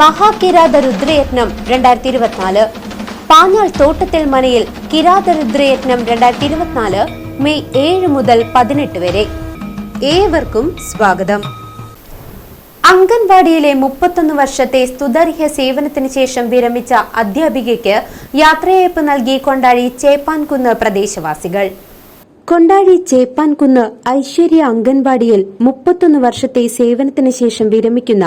മഹാകിരാത രുദ്രയജ്ഞം രണ്ടായിരത്തി ഇരുപത്തിനാല് പാഞ്ഞാൾ തോട്ടത്തിൽ മനയിൽ കിരാത രുദ്രയജ്ഞം രണ്ടായിരത്തി ഇരുപത്തിനാല് മെയ് ഏഴ് മുതൽ പതിനെട്ട് വരെ. ഏവർക്കും സ്വാഗതം. അംഗൻവാടിയിലെ മുപ്പത്തൊന്ന് വർഷത്തെ സ്തുതർഹ്യ സേവനത്തിന് ശേഷം വിരമിച്ച അധ്യാപികയ്ക്ക് യാത്രയയപ്പ് നൽകി കൊണ്ടാടി ചേപ്പാൻകുന്ന് പ്രദേശവാസികൾ. കൊണ്ടാഴി ചേപ്പാൻകുന്ന് ഐശ്വര്യ അംഗൻവാടിയിൽ മുപ്പത്തൊന്ന് വർഷത്തെ സേവനത്തിന് ശേഷം വിരമിക്കുന്ന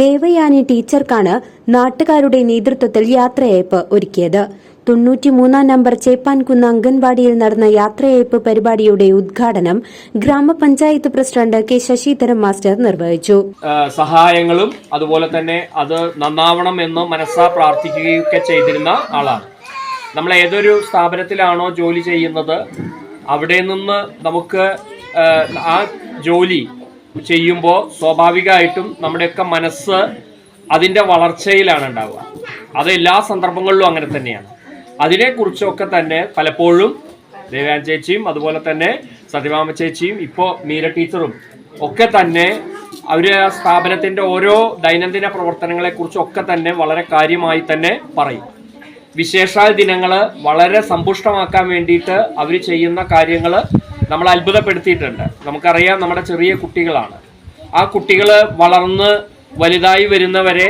ദേവയാനി ടീച്ചർക്കാണ് നാട്ടുകാരുടെ നേതൃത്വത്തിൽ യാത്രയയപ്പ് ഒരുക്കിയത്. തൊണ്ണൂറ്റിമൂന്നാം നമ്പർ ചേപ്പാൻകുന്ന് അംഗൻവാടിയിൽ നടന്ന യാത്രയയപ്പ് പരിപാടിയുടെ ഉദ്ഘാടനം ഗ്രാമപഞ്ചായത്ത് പ്രസിഡന്റ് കെ ശശിധരൻ മാസ്റ്റർ നിർവഹിച്ചു. സഹായങ്ങളും അതുപോലെ തന്നെ അത് നന്നാവണം എന്ന് മനസ്സാ പ്രാർത്ഥിക്കുകയൊക്കെ ചെയ്തിരുന്ന ആളാണ്. നമ്മൾ ഏതൊരു സ്ഥാപനത്തിലാണോ ജോലി ചെയ്യുന്നത് അവിടെ നിന്ന് നമുക്ക് ആ, ജോലി ചെയ്യുമ്പോൾ സ്വാഭാവികമായിട്ടും നമ്മുടെയൊക്കെ മനസ്സ് അതിന്റെ വളർച്ചയിലാണ് ഉണ്ടാവുക. അത് എല്ലാ സന്ദർഭങ്ങളിലും അങ്ങനെ തന്നെയാണ്. അതിനെക്കുറിച്ചൊക്കെ തന്നെ പലപ്പോഴും ദേവയാൻ ചേച്ചിയും അതുപോലെ തന്നെ സത്യഭാമ ചേച്ചിയും ഇപ്പോൾ മീര ടീച്ചറും ഒക്കെ തന്നെ അവർ സ്ഥാപനത്തിന്റെ ഓരോ ദൈനംദിന പ്രവർത്തനങ്ങളെക്കുറിച്ചൊക്കെ തന്നെ വളരെ കാര്യമായി തന്നെ പറയും. വിശേഷാൽ ദിനങ്ങൾ വളരെ സമ്പുഷ്ടമാക്കാൻ വേണ്ടിയിട്ട് അവർ ചെയ്യുന്ന കാര്യങ്ങൾ നമ്മൾ അത്ഭുതപ്പെടുത്തിയിട്ടുണ്ട്. നമുക്കറിയാം നമ്മുടെ ചെറിയ കുട്ടികളാണ്. ആ കുട്ടികൾ വളർന്ന് വലുതായി വരുന്നവരെ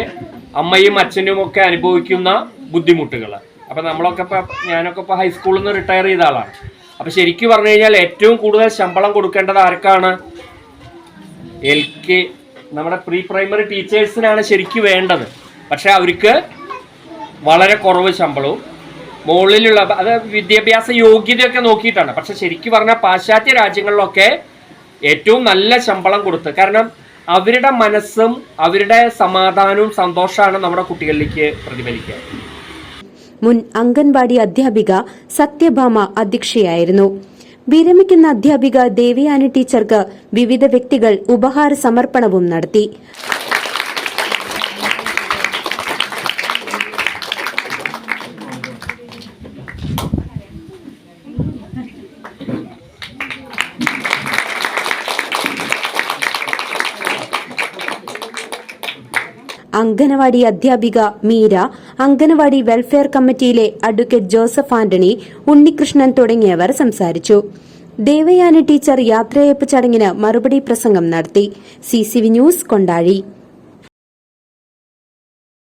അമ്മയും അച്ഛനും ഒക്കെ അനുഭവിക്കുന്ന ബുദ്ധിമുട്ടുകൾ അപ്പം നമ്മളൊക്കെ ഇപ്പം ഞാനൊക്കെ ഇപ്പോൾ ഹൈസ്കൂളിൽ നിന്ന് റിട്ടയർ ചെയ്ത ആളാണ്. അപ്പം ശരിക്കും പറഞ്ഞു കഴിഞ്ഞാൽ ഏറ്റവും കൂടുതൽ ശമ്പളം കൊടുക്കേണ്ടത് ആർക്കാണ്? എൽ കെ നമ്മുടെ പ്രീ പ്രൈമറി ടീച്ചേഴ്സിനാണ് ശരിക്കും വേണ്ടത്. പക്ഷേ അവർക്ക് വളരെ കുറവ് ശമ്പളവും മുകളിലുള്ള അത് വിദ്യാഭ്യാസ യോഗ്യതയൊക്കെ നോക്കിയിട്ടാണ്. പക്ഷെ ശരിക്കും പറഞ്ഞാൽ പാശ്ചാത്യ രാജ്യങ്ങളിലൊക്കെ ഏറ്റവും നല്ല ശമ്പളം കൊടുത്ത് കാരണം അവരുടെ മനസ്സും അവരുടെ സമാധാനവും സന്തോഷമാണ് നമ്മുടെ കുട്ടികളിലേക്ക് പ്രതിഫലിക്കുക. മുൻ അംഗൻവാടി അധ്യാപിക സത്യഭാമ അധ്യക്ഷയായിരുന്നു. വിരമിക്കുന്ന അധ്യാപിക ദേവയാനി ടീച്ചർക്ക് വിവിധ വ്യക്തികൾ ഉപഹാര സമർപ്പണവും നടത്തി. അംഗനവാടി അധ്യാപിക മീര അംഗനവാടി വെൽഫെയർ കമ്മിറ്റിയിലെ അഡ്വക്കേറ്റ് ജോസഫ് ആന്റണി ഉണ്ണികൃഷ്ണൻ തുടങ്ങിയവർ സംസാരിച്ചു. ദേവയാന ടീച്ചർ യാത്രയയപ്പ് ചടങ്ങിന് മറുപടി പ്രസംഗം നടത്തി. C news Kondazhi.